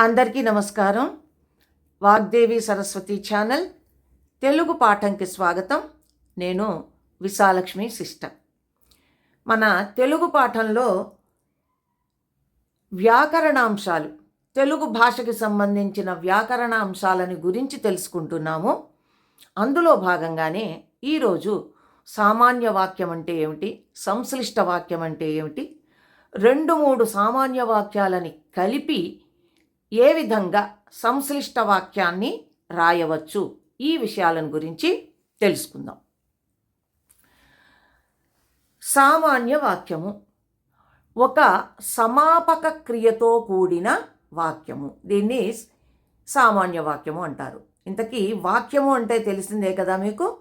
అందరికీ నమస్కారం. వాగ్దేవి సరస్వతి ఛానల్. తెలుగు పాఠంకి స్వాగతం. నేను విశాలక్ష్మి సిస్టర్. మన తెలుగు పాఠంలో వ్యాకరణాంశాలు తెలుగు భాషకి సంబంధించిన వ్యాకరణ అంశాలని గురించి తెలుసుకుంటున్నాము. అందులో భాగంగానే ఈరోజు సామాన్య వాక్యం అంటే ఏమిటి? సంశ్లిష్ట వాక్యం అంటే ఏమిటి? రెండు మూడు సామాన్య వాక్యాలని కలిపి ఏ విధంగా సంశ్లిష్ట వాక్యాన్ని రాయవచ్చు? ఈ విషయాలను గురించి తెలుసుకుందాం. సామాన్య వాక్యము. ఒక సమాపక క్రియతో కూడిన వాక్యము. దీన్ని సామాన్య వాక్యము అంటారు. ఇంతకీ వాక్యము అంటే తెలిసిందే కదా మీకు?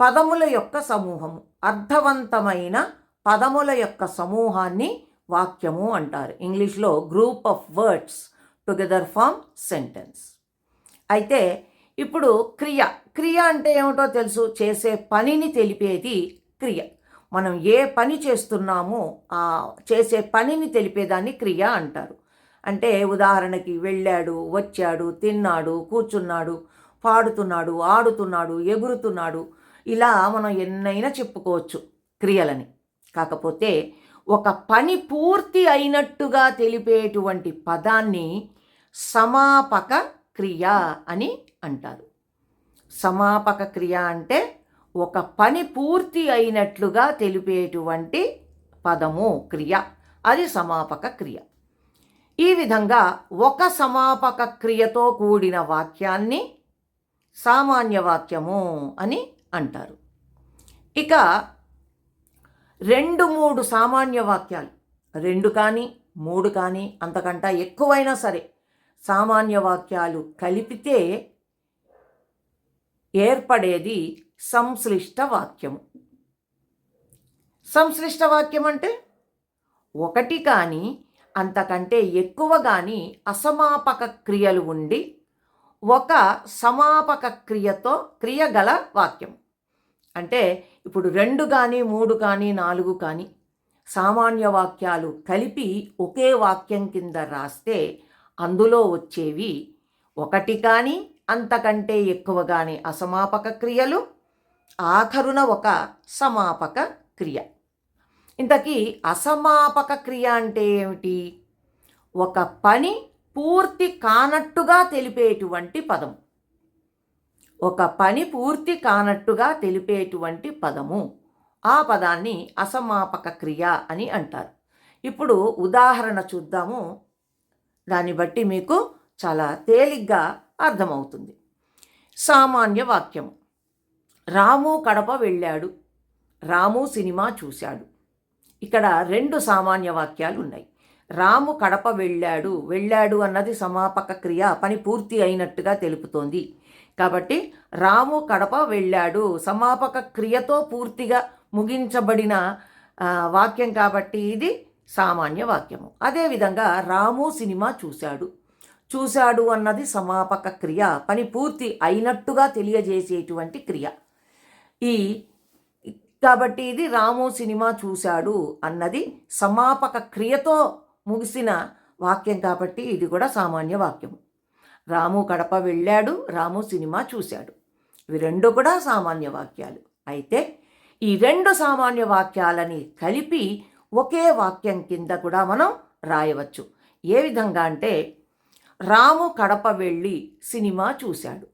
పదముల యొక్క సమూహము. అర్థవంతమైన పదముల యొక్క సమూహాన్ని వాక్యము అంటారు. ఇంగ్లీష్లో group of words together form sentence. అయితే ఇప్పుడు క్రియ. క్రియ అంటే ఏమిటో తెలుసు? చేసే పనిని తెలిపేది క్రియ. మనం ఏ పని చేస్తున్నామో ఆ చేసే పనిని తెలిపేదాన్ని క్రియ అంటారు. అంటే ఉదాహరణకి వెళ్ళాడు వచ్చాడు తిన్నాడు కూర్చున్నాడు పాడుతున్నాడు ఆడుతున్నాడు ఎగురుతున్నాడు. ఇలా మనం ఎన్నైనా చెప్పుకోవచ్చు క్రియలని. కాకపోతే ఒక పని పూర్తి అయినట్టుగా తెలిపేటువంటి పదాన్ని సమాపక క్రియ అని అంటారు. సమాపక క్రియ అంటే ఒక పని పూర్తి అయినట్లుగా తెలిపేటువంటి పదము క్రియ. అది సమాపక క్రియ. ఈ విధంగా ఒక సమాపక క్రియతో కూడిన వాక్యాన్ని సామాన్య వాక్యము అని అంటారు. ఇక రెండు మూడు సామాన్య వాక్యాలు. రెండు కానీ మూడు కానీ అంతకంటా ఎక్కువైనా సరే సామాన్య వాక్యాలు కలిపితే ఏర్పడేది సంశ్లిష్ట వాక్యము. సంశ్లిష్ట వాక్యం అంటే ఒకటి కానీ అంతకంటే ఎక్కువ కానీ అసమాపక క్రియలు ఉండి ఒక సమాపక క్రియతో క్రియ గల వాక్యం. అంటే ఇప్పుడు రెండు కానీ మూడు కానీ నాలుగు కానీ సామాన్య వాక్యాలు కలిపి ఒకే వాక్యం కింద రాస్తే అందులో వచ్చేవి ఒకటి కానీ అంతకంటే ఎక్కువ కానీ అసమాపక క్రియలు ఆఖరున ఒక సమాపక క్రియ. ఇంతకీ అసమాపక క్రియ అంటే ఏమిటి? ఒక పని పూర్తి కానట్టుగా తెలిపేటువంటి పదం ఒక పని పూర్తి కానట్టుగా తెలిపేటువంటి పదము. ఆ పదాన్ని అసమాపక క్రియ అని అంటారు. ఇప్పుడు ఉదాహరణ చూద్దాము. దాన్ని బట్టి మీకు చాలా తేలిగ్గా అర్థమవుతుంది. సామాన్య వాక్యము. రాము కడప వెళ్ళాడు. రాము సినిమా చూశాడు. ఇక్కడ రెండు సామాన్య వాక్యాలు ఉన్నాయి రాము కడప వెళ్ళాడు. వెళ్ళాడు అన్నది సమాపక క్రియ పని పూర్తి అయినట్టుగా తెలుపుతోంది. కాబట్టి రాము కడప వెళ్ళాడు. సమాపక క్రియతో పూర్తిగా ముగించబడిన వాక్యం కాబట్టి ఇది సామాన్య వాక్యము. అదేవిధంగా రాము సినిమా చూశాడు. చూశాడు అన్నది సమాపక క్రియ పని పూర్తి అయినట్టుగా తెలియజేసేటువంటి క్రియ. ఈ కాబట్టి ఇది రాము సినిమా చూశాడు అన్నది సమాపక క్రియతో ముగిసిన వాక్యం కాబట్టి ఇది కూడా సామాన్య వాక్యము. రాము కడప వెళ్ళాడు రాము సినిమా చూశాడు. ఇవి రెండు కూడా సామాన్య వాక్యాలు. అయితే ఈ రెండు సామాన్య వాక్యాలని కలిపి ఒకే వాక్యం కింద కూడా మనం రాయవచ్చు. ఏ విధంగా అంటే రాము కడప వెళ్ళి సినిమా చూశాడు.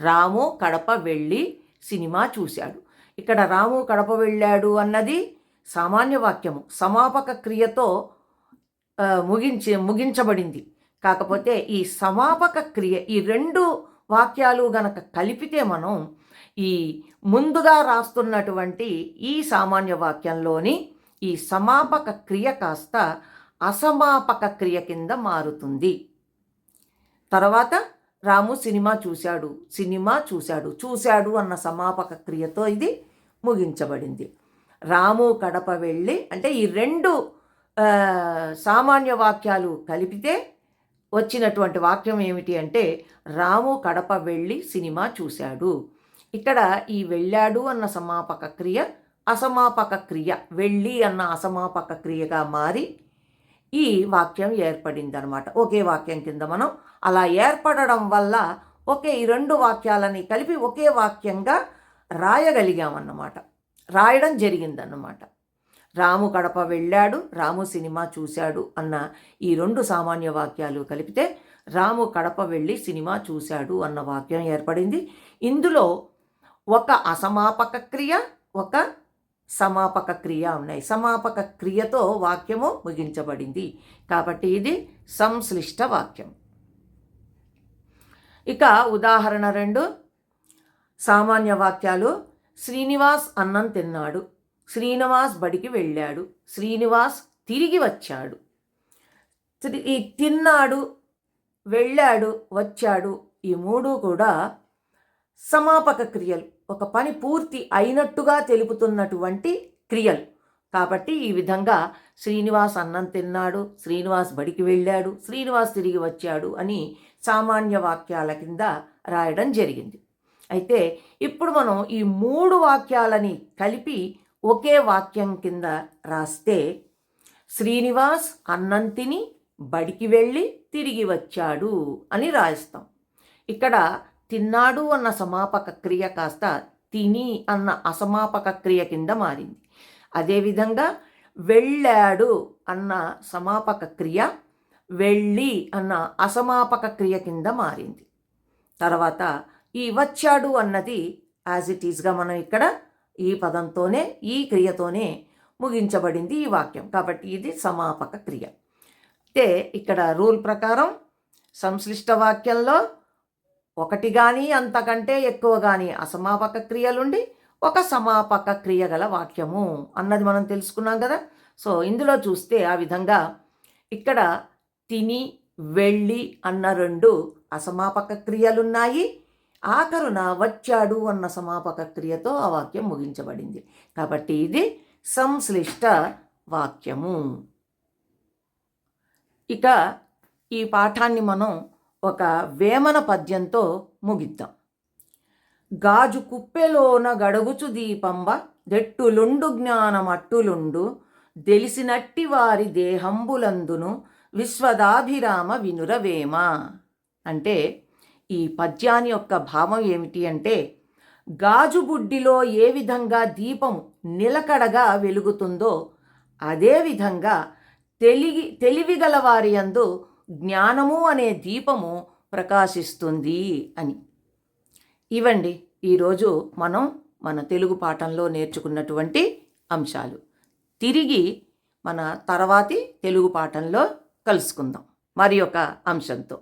రాము కడప వెళ్ళి సినిమా చూశాడు. ఇక్కడ రాము కడప వెళ్ళాడు అన్నది సామాన్య వాక్యము. సమాపక క్రియతో ముగించి ముగించబడింది. కాకపోతే ఈ సమాపక క్రియ ఈ రెండు వాక్యాలు గనక కలిపితే మనం ఈ ముందుగా రాస్తున్నటువంటి ఈ సామాన్య వాక్యంలోని ఈ సమాపక క్రియ కాస్త అసమాపక క్రియ కింద మారుతుంది. తర్వాత రాము సినిమా చూశాడు సినిమా చూశాడు చూశాడు అన్న సమాపక క్రియతో ఇది ముగించబడింది. రాము కడప వెళ్ళి అంటే ఈ రెండు సామాన్య వాక్యాలు కలిపితే వచ్చినటువంటి వాక్యం ఏమిటి అంటే రాము కడప వెళ్ళి సినిమా చూశాడు. ఇక్కడ ఈ వెళ్ళాడు అన్న సమాపక క్రియ అసమాపక క్రియ వెళ్ళి అన్న అసమాపక క్రియగా మారి ఈ వాక్యం ఏర్పడింది అనమాట ఒకే వాక్యం కింద మనం అలా ఏర్పడడం వల్ల ఒకే ఈ రెండు వాక్యాలని కలిపి ఒకే వాక్యంగా రాయగలిగామన్నమాట. రాయడం జరిగిందన్నమాట. రాము కడప వెళ్ళాడు రాము సినిమా చూశాడు అన్న ఈ రెండు సామాన్య వాక్యాలు కలిపితే రాము కడప వెళ్ళి సినిమా చూశాడు అన్న వాక్యం ఏర్పడింది. ఇందులో ఒక అసమాపక క్రియ ఒక సమాపక క్రియ ఉన్నాయి. సమాపక క్రియతో వాక్యము ముగించబడింది. కాబట్టి ఇది సంశ్లిష్ట వాక్యం. ఇక ఉదాహరణ రెండు. సామాన్య వాక్యాలు. శ్రీనివాస్ అన్నం తిన్నాడు. శ్రీనివాస్ బడికి వెళ్ళాడు. శ్రీనివాస్ తిరిగి వచ్చాడు. ఈ తిన్నాడు వెళ్ళాడు వచ్చాడు ఈ మూడు కూడా సమాపక క్రియలు. ఒక పని పూర్తి అయినట్టుగా తెలుపుతున్నటువంటి క్రియలు. కాబట్టి ఈ విధంగా శ్రీనివాస్ అన్నం తిన్నాడు శ్రీనివాస్ బడికి వెళ్ళాడు శ్రీనివాస్ తిరిగి వచ్చాడు అని సామాన్య వాక్యాల కింద రాయడం జరిగింది. అయితే ఇప్పుడు మనం ఈ మూడు వాక్యాలని కలిపి ఒకే వాక్యం కింద రాస్తే శ్రీనివాస్ అన్నం తిని బడికి వెళ్ళి తిరిగి వచ్చాడు అని రాయిస్తాం. ఇక్కడ తిన్నాడు అన్న సమాపక క్రియ కాస్త తిని అన్న అసమాపక క్రియ కింద మారింది. అదేవిధంగా వెళ్ళాడు అన్న సమాపక క్రియ వెళ్ళి అన్న అసమాపక క్రియ కింద మారింది. తర్వాత ఈ వచ్చాడు అన్నది యాజ్ ఇట్ ఈస్గా మనం ఇక్కడ ఈ పదంతోనే ఈ క్రియతోనే ముగించబడింది ఈ వాక్యం. కాబట్టి ఇది సమాపక క్రియ. అయితే ఇక్కడ రూల్ ప్రకారం సంశ్లిష్ట వాక్యంలో ఒకటి కానీ అంతకంటే ఎక్కువ కానీ అసమాపక క్రియలుండి ఒక సమాపక క్రియ గల వాక్యము అన్నది మనం తెలుసుకున్నాం కదా. సో ఇందులో చూస్తే ఆ విధంగా ఇక్కడ తిని వెళ్ళి అన్న రెండు అసమాపక క్రియలున్నాయి. ఆఖరున వచ్చాడు అన్న సమాపక క్రియతో ఆ వాక్యం ముగించబడింది. కాబట్టి ఇది సంశ్లిష్ట వాక్యము. ఇక ఈ పాఠాన్ని మనం ఒక వేమన పద్యంతో ముగిద్దాం. గాజు కుప్పెలోన గడుగుచు దీపంబ దెట్టులుండు జ్ఞానమట్టులుండు తెలిసినట్టి వారి దేహంబులందును విశ్వదాభిరామ వినురవేమ. అంటే ఈ పద్యాన్ని యొక్క భావం ఏమిటి అంటే గాజు బుడ్డిలో ఏ విధంగా దీపం నిలకడగా వెలుగుతుందో అదేవిధంగా తెలివి తెలివిగల వారి యందు జ్ఞానము అనే దీపము ప్రకాశిస్తుంది అని. ఇవండి ఈరోజు మనం మన తెలుగు పాఠంలో నేర్చుకున్నటువంటి అంశాలు. తిరిగి మన తర్వాతి తెలుగు పాఠంలో కలుసుకుందాం. మరి ఒక అంశంతో.